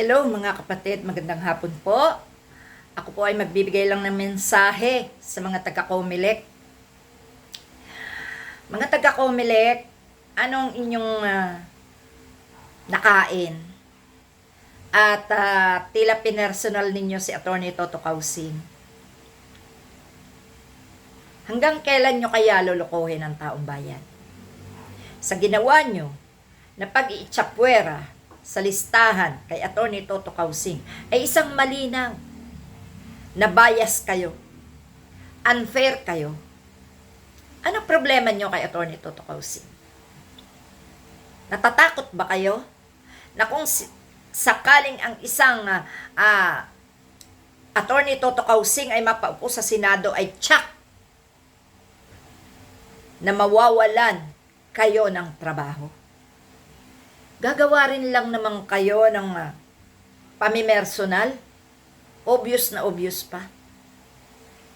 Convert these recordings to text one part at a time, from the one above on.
Hello mga kapatid, magandang hapon po. Ako po ay magbibigay lang ng mensahe sa mga taga-Comelec. Mga taga-Comelec, anong inyong ah, nakain? At ah, tila pinersonal ninyo si Atty. Toto Kausing. Hanggang kailan nyo kaya lulukohin ang taong bayan? Sa ginawa nyo na pag-iitsapwera sa listahan kay Atty. Toto Kausing ay isang malinaw na bias kayo. Unfair kayo. Ano problema nyo kay Atty. Toto Kausing? Natatakot ba kayo na kung sakaling ang isang ah, ah, Atty. Toto Kausing ay mapaupo sa Senado ay tsak na mawawalan kayo ng trabaho? Gagawa rin lang naman kayo ng uh, pamimersonal. Obvious na obvious pa.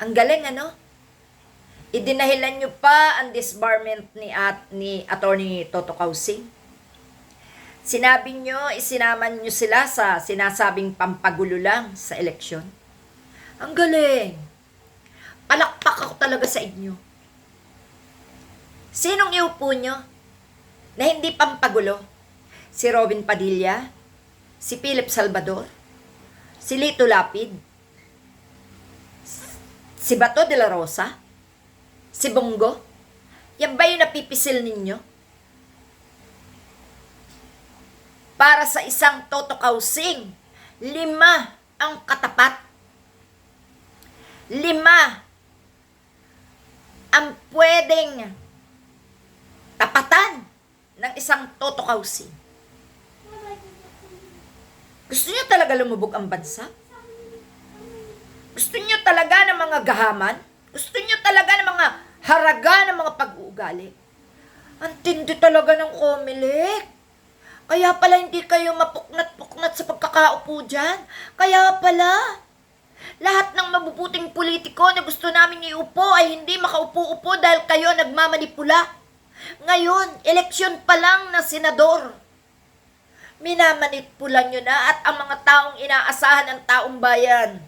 Ang galing ano? Idinahilan nyo pa ang disbarment ni at ni Attorney Toto Kausing. Sinabi nyo, isinaman nyo sila sa sinasabing pampagulo lang sa eleksyon. Ang galing. Palakpak ako talaga sa inyo. Sinong iupo nyo na hindi pampagulo? Si Robin Padilla? Si Philip Salvador? Si Lito Lapid? Si Bato de la Rosa? Si Bongo? Yan ba yung napipisil ninyo? Para sa isang Toto Kausing, lima ang katapat. Lima ang pwedeng tapatan ng isang Toto Kausing. Gusto niyo talaga lumubog ang bansa? Gusto niyo talaga ng mga gahaman? Gusto niyo talaga ng mga haraga ng mga pag-uugali? Ang tindi talaga ng Comelec. Kaya pala hindi kayo mapuknat-puknat sa pagkakaupo dyan. Kaya pala, lahat ng mabubuting politiko na gusto namin iupo ay hindi makaupo-upo dahil kayo nagmamanipula. Ngayon, eleksyon pa lang na senador. Minamanipula nyo na at ang mga taong inaasahan ng taong bayan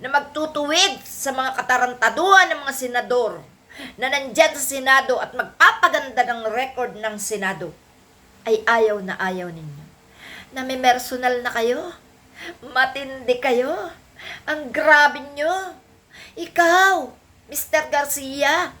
na magtutuwid sa mga katarantaduhan ng mga senador na nandyan sa Senado at magpapaganda ng record ng Senado ay ayaw na ayaw ninyo. Na may personal na kayo. Matindi kayo. Ang grabe nyo. Ikaw, Mr. Garcia,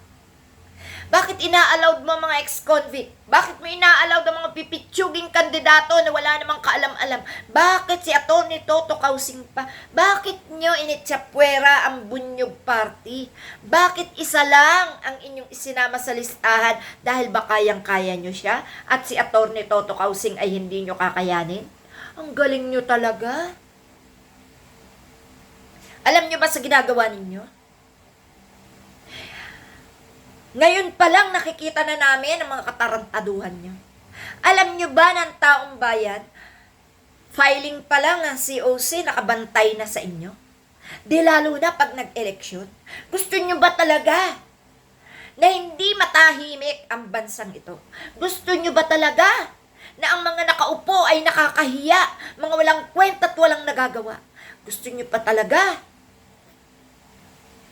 bakit ina-allowed mo mga ex-convict? Bakit mo ina-allowed ang mga pipitsuging kandidato na wala namang kaalam-alam? Bakit si Atty. Toto Kausing pa? Bakit nyo initsapwera ang bunyog party? Bakit isa lang ang inyong isinama sa listahan dahil ba kayang-kaya nyo siya? At si Atty. Toto Kausing ay hindi nyo kakayanin? Ang galing nyo talaga. Alam nyo ba sa ginagawa ninyo? Ngayon pa lang nakikita na namin ang mga katarantaduhan niyo. Alam niyo ba ng taong bayan, filing pa lang ang COC nakabantay na sa inyo? Di lalo na pag nag-eleksyon. Gusto niyo ba talaga na hindi matahimik ang bansang ito? Gusto niyo ba talaga na ang mga nakaupo ay nakakahiya, mga walang kwenta at walang nagagawa? Gusto niyo pa talaga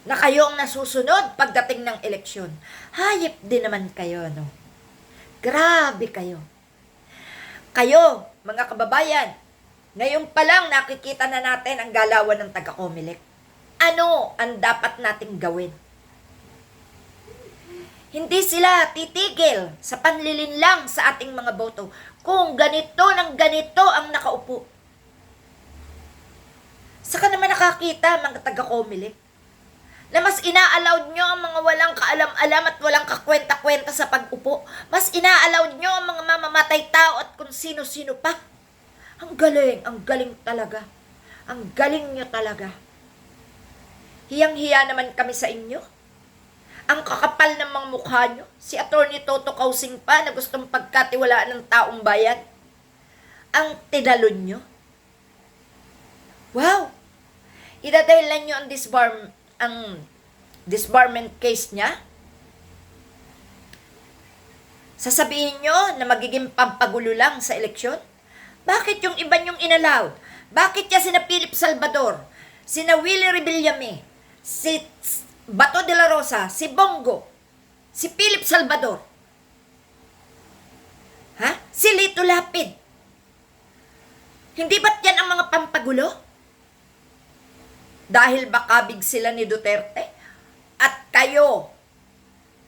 na kayo ang nasusunod pagdating ng eleksyon. Hayop din naman kayo, no? Grabe kayo. Kayo, mga kababayan, ngayon pa lang nakikita na natin ang galawan ng taga-Comelec. Ano ang dapat nating gawin? Hindi sila titigil sa panlilinlang sa ating mga boto kung ganito ng ganito ang nakaupo. Saka naman nakakita mga taga-Comelec na mas ina-allowed nyo ang mga walang kaalam-alam at walang kakwenta-kwenta sa pag-upo. Mas ina-allowed nyo ang mga mamamatay tao at kung sino-sino pa. Ang galing, ang galing talaga. Ang galing nyo talaga. Hiyang-hiya naman kami sa inyo. Ang kakapal ng mga mukha nyo. Si Atty. Toto Kausing pa na gustong pagkatiwalaan ng taong bayan. Ang tinalon nyo. Wow! Idadahilan nyo ang disbarm, ang disbarment case niya? Sasabihin nyo na magiging pampagulo lang sa eleksyon? Bakit yung iba yung inallowed? Bakit niya sina Philip Salvador, sina Willie Rebillame, si Bato de la Rosa, si Bongo, si Philip Salvador, ha? Si Lito Lapid. Hindi ba't yan ang mga pampagulo? Dahil bakabig sila ni Duterte? At kayo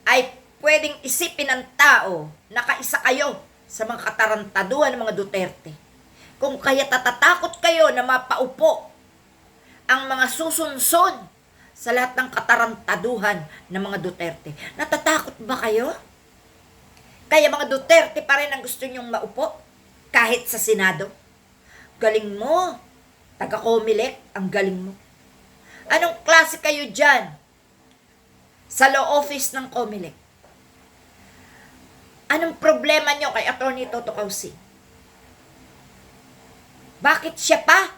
ay pwedeng isipin ng tao na kaisa kayo sa mga katarantaduhan ng mga Duterte. Kung kaya tatatakot kayo na mapaupo ang mga susunson sa lahat ng katarantaduhan ng mga Duterte. Natatakot ba kayo? Kaya mga Duterte pa rin ang gusto nyong maupo kahit sa Senado. Galing mo. Taga-Comelec, ang galing mo. Anong klase kayo dyan? Sa law office ng Comelec. Anong problema nyo kay Atty. Toto Causi? Bakit siya pa?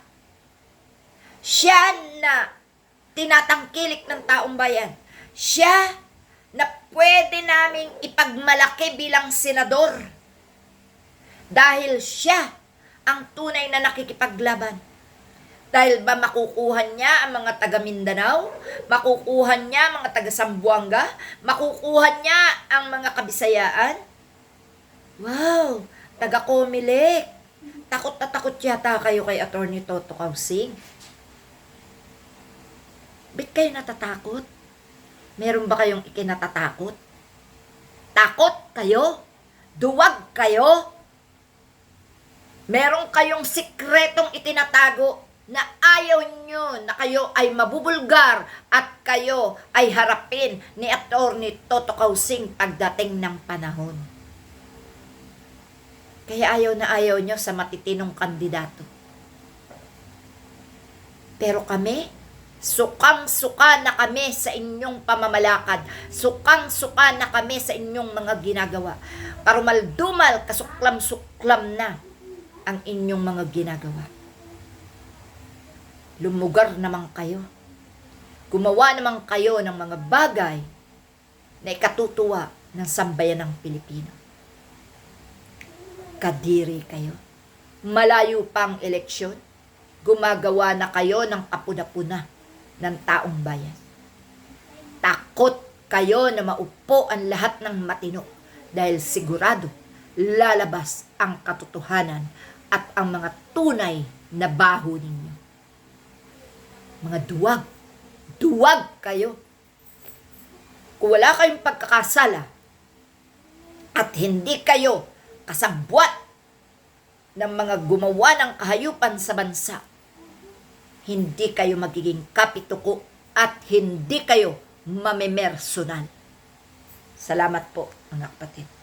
Siya na tinatangkilik ng taong bayan. Siya na pwede naming ipagmalaki bilang senador. Dahil siya ang tunay na nakikipaglaban. Dahil ba makukuha niya ang mga taga Mindanao? Makukuha niya ang mga taga Sambuanga? Makukuha niya ang mga kabisayaan? Wow! Taga Comelec! Takot na takot yata kayo kay Attorney Toto Kausing. Ba't kayo natatakot? Meron ba kayong ikinatatakot? Takot kayo? Duwag kayo? Meron kayong sikretong itinatago na ayaw nyo na kayo ay mabubulgar at kayo ay harapin ni Atty. Toto Kausing pagdating ng panahon. Kaya ayaw na ayaw nyo sa matitinong kandidato. Pero kami, sukang-suka na kami sa inyong pamamalakad. Sukang-suka na kami sa inyong mga ginagawa. Parumaldumal, kasuklam-suklam na ang inyong mga ginagawa. Lumugar naman kayo. Gumawa naman kayo ng mga bagay na ikatutuwa ng sambayan ng Pilipino. Kadiri kayo. Malayo pang eleksyon, gumagawa na kayo ng kapuna-puna ng taong bayan. Takot kayo na maupo ang lahat ng matino dahil sigurado lalabas ang katotohanan at ang mga tunay na baho ninyo. Mga duwag, duwag kayo. Kung wala kayong pagkakasala at hindi kayo kasabwat ng mga gumawa ng kahayupan sa bansa, hindi kayo magiging kapituko at hindi kayo mamemersonal. Salamat po, mga kapatid.